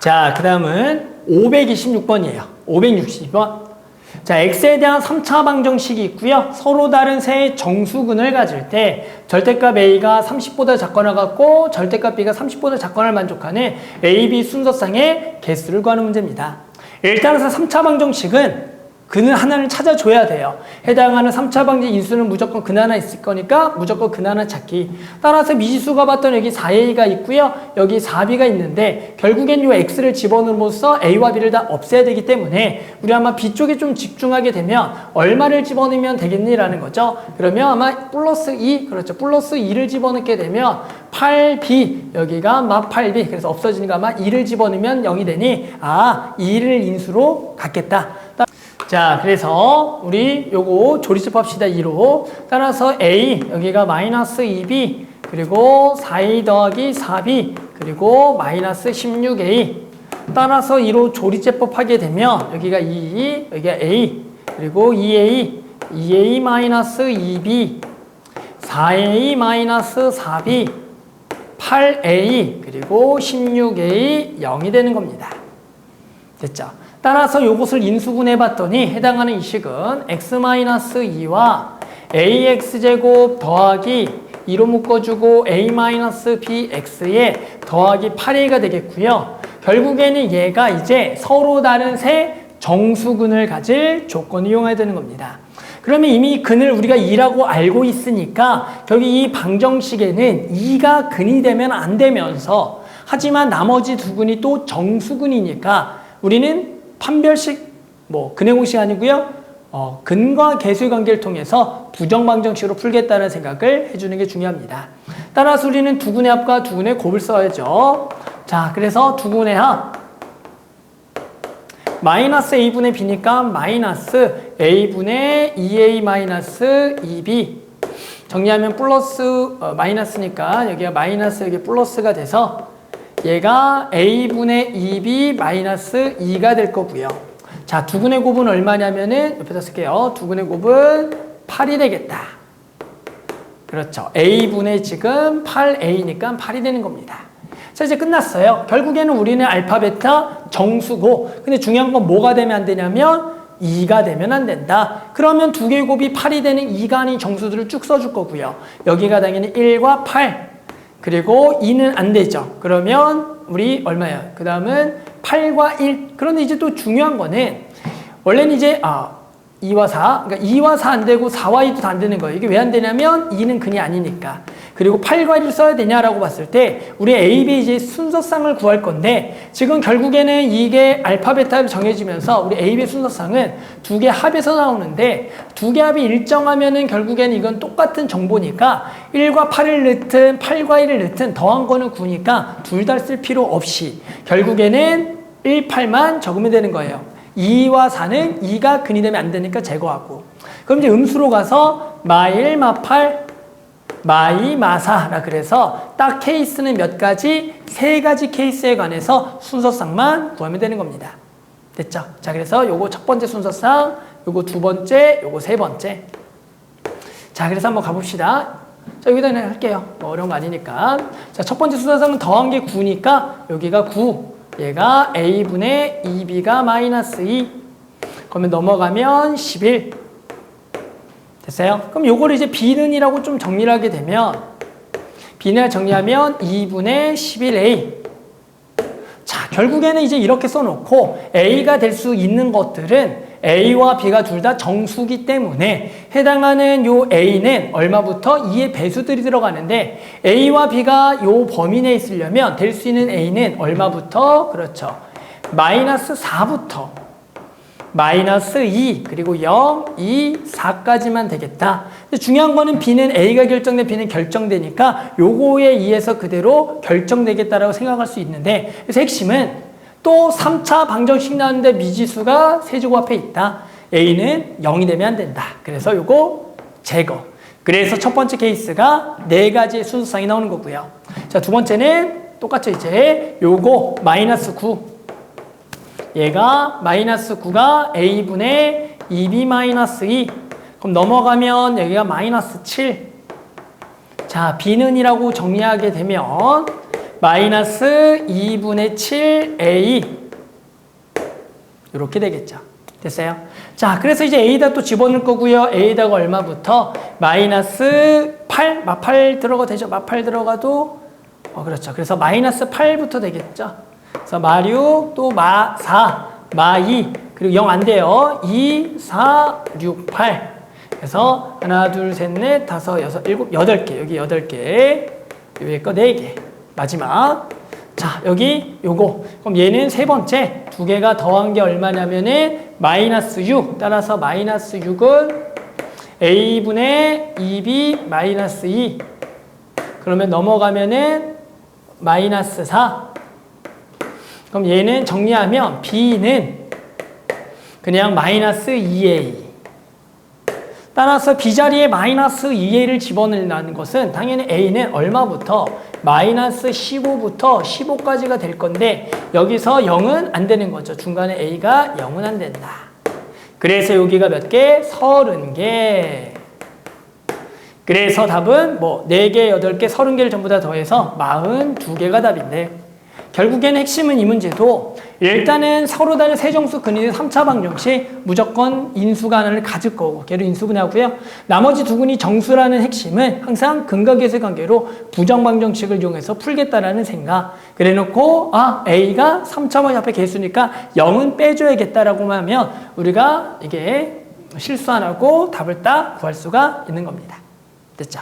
자, 그 다음은 526번이에요. 560번. 자, x에 대한 3차 방정식이 있고요. 서로 다른 세 정수근을 가질 때 절대값 a가 30보다 작거나 같고 절대값 b가 30보다 작거나 만족하는 a, b 순서상의 개수를 구하는 문제입니다. 일단은 3차 방정식은 근을 하나를 찾아줘야 돼요. 해당하는 3차 방지 인수는 무조건 근 하나 있을 거니까 무조건 근 하나 찾기. 따라서 미지수가 봤던 여기 4a가 있고요. 여기 4b가 있는데 결국엔 요 x를 집어넣음으로써 a와 b를 다 없애야 되기 때문에 우리 아마 b 쪽에 좀 집중하게 되면 얼마를 집어넣으면 되겠니라는 거죠. 그러면 아마 플러스 2, 그렇죠. 플러스 2를 집어넣게 되면 8b, 여기가 막 8b. 그래서 없어지니까 아마 2를 집어넣으면 0이 되니 아, 2를 인수로 갖겠다. 자, 그래서 우리 요거 조리집 합시다. 2로. 따라서 A, 여기가 마이너스 2B, 그리고 4A 더하기 4B, 그리고 마이너스 16A. 따라서 2로 조리제법 하게 되면 여기가 2, 여기가 A, 그리고 2A, 2A 마이너스 2B, 4A 마이너스 4B, 8A, 그리고 16A 0이 되는 겁니다. 됐죠? 따라서 이것을 인수분해 봤더니 해당하는 이 식은 x-2와 ax제곱 더하기 2로 묶어주고 a-bx에 더하기 8a가 되겠고요. 결국에는 얘가 이제 서로 다른 세 정수근을 가질 조건을 이용해야 되는 겁니다. 그러면 이미 근을 우리가 2라고 알고 있으니까 여기 이 방정식에는 2가 근이 되면 안 되면서 하지만 나머지 두 근이 또 정수근이니까 우리는 판별식 뭐 근의 공식 아니고요. 어, 근과 개수의 관계를 통해서 부정방정식으로 풀겠다는 생각을 해주는 게 중요합니다. 따라서 우리는 두 근의 합과 두 근의 곱을 써야죠. 자, 그래서 두 근의 합 마이너스 a분의 b니까 마이너스 a분의 2a 마이너스 2b 정리하면 플러스 어, 마이너스니까 여기가 마이너스 여기 플러스가 돼서 얘가 a분의 2b 마이너스 2가 될 거고요. 자, 두근의 곱은 얼마냐면은 옆에다 쓸게요. 두근의 곱은 8이 되겠다. 그렇죠. a분의 지금 8a니까 8이 되는 겁니다. 자, 이제 끝났어요. 결국에는 우리는 알파, 베타, 정수고. 근데 중요한 건 뭐가 되면 안 되냐면 2가 되면 안 된다. 그러면 두 개의 곱이 8이 되는 2가 아닌 정수들을 쭉 써줄 거고요. 여기가 당연히 1과 8. 그리고 2는 안 되죠. 그러면 우리 얼마야? 그 다음은 8과 1. 그런데 이제 또 중요한 거는 원래는 이제 아 2와 4. 그러니까 2와 4 안 되고 4와 2도 다안 되는 거예요. 이게 왜 안 되냐면 2는 근이 아니니까. 그리고 8과 1을 써야 되냐라고 봤을 때 우리 A, B 이제 순서상을 구할 건데 지금 결국에는 이게 알파, 베타로 정해지면서 우리 A, B 순서상은 두 개 합에서 나오는데 두 개 합이 일정하면은 결국에는 이건 똑같은 정보니까 1과 8을 넣든 8과 1을 넣든 더한 거는 9니까 둘 다 쓸 필요 없이 결국에는 1, 8만 적으면 되는 거예요. 2와 4는 2가 근이 되면 안 되니까 제거하고 그럼 이제 음수로 가서 마 1, 마 8, 마이, 마사라 그래서 딱 케이스는 몇 가지? 세 가지 케이스에 관해서 순서상만 구하면 되는 겁니다. 됐죠? 자, 그래서 요거 첫 번째 순서상, 요거 두 번째, 요거 세 번째. 자, 그래서 한번 가봅시다. 자, 여기다 그냥 할게요. 뭐 어려운 거 아니니까. 자, 첫 번째 순서상은 더한 게 9니까 여기가 9. 얘가 a분의 2b가 마이너스 2. 그러면 넘어가면 11. 됐어요? 그럼 요거를 이제 비는이라고 좀 정리를 하게 되면 비를 정리하면 2분의 11a 자 결국에는 이제 이렇게 써놓고 a가 될 수 있는 것들은 a와 b가 둘 다 정수기 때문에 해당하는 요 a는 얼마부터? 2의 배수들이 들어가는데 a와 b가 요 범위 내에 있으려면 될 수 있는 a는 얼마부터? 그렇죠. 마이너스 4부터 마이너스 2 그리고 0, 2, 4까지만 되겠다. 중요한 거는 B는 A가 결정돼 B는 결정되니까 요거에 의해서 그대로 결정되겠다라고 생각할 수 있는데 그래서 핵심은 또 3차 방정식 나왔는데 미지수가 세제곱 앞에 있다. A는 0이 되면 안 된다. 그래서 요거 제거. 그래서 첫 번째 케이스가 네 가지의 순서상이 나오는 거고요. 자, 두 번째는 똑같죠, 이제. 요거 마이너스 9. 얘가 마이너스 9가 a분의 2b 마이너스 2 그럼 넘어가면 여기가 마이너스 7 자, b는 이라고 정리하게 되면 마이너스 2분의 7a 이렇게 되겠죠. 됐어요? 자, 그래서 이제 A에다 또 집어넣을 거고요. A에다가 얼마부터? 마이너스 8, 마8 들어가 되죠? 마8 들어가도 어, 그렇죠. 그래서 마이너스 8부터 되겠죠. 그래서 마6, 또 마4, 마2, 그리고 0 안 돼요. 2, 4, 6, 8. 그래서 하나, 둘, 셋, 넷, 다섯, 여섯, 일곱, 여덟 개. 여기 여덟 개. 위에 거 네 개. 마지막. 자, 여기 요거. 그럼 얘는 세 번째. 두 개가 더한 게 얼마냐면은 마이너스 6. 따라서 마이너스 6은 a분의 2b 마이너스 2. 그러면 넘어가면은 마이너스 4. 그럼 얘는 정리하면 b는 그냥 마이너스 2a. 따라서 b자리에 마이너스 2a를 집어넣는 것은 당연히 a는 얼마부터 마이너스 15부터 15까지가 될 건데 여기서 0은 안 되는 거죠. 중간에 a가 0은 안 된다. 그래서 여기가 몇 개? 30개. 그래서 답은 뭐 4개, 8개, 30개를 전부 다 더해서 42개가 답인데 결국에는 핵심은 이 문제도 일단은 서로 다른 세정수 근인의 3차 방정식 무조건 인수가 하나를 가질 거고 걔를 인수분해하고요. 나머지 두 근이 정수라는 핵심은 항상 근각계수 관계로 부정방정식을 이용해서 풀겠다라는 생각. 그래 놓고 아 A가 3차 방정식 앞에 개수니까 0은 빼줘야겠다라고 하면 우리가 이게 실수 안 하고 답을 딱 구할 수가 있는 겁니다. 됐죠?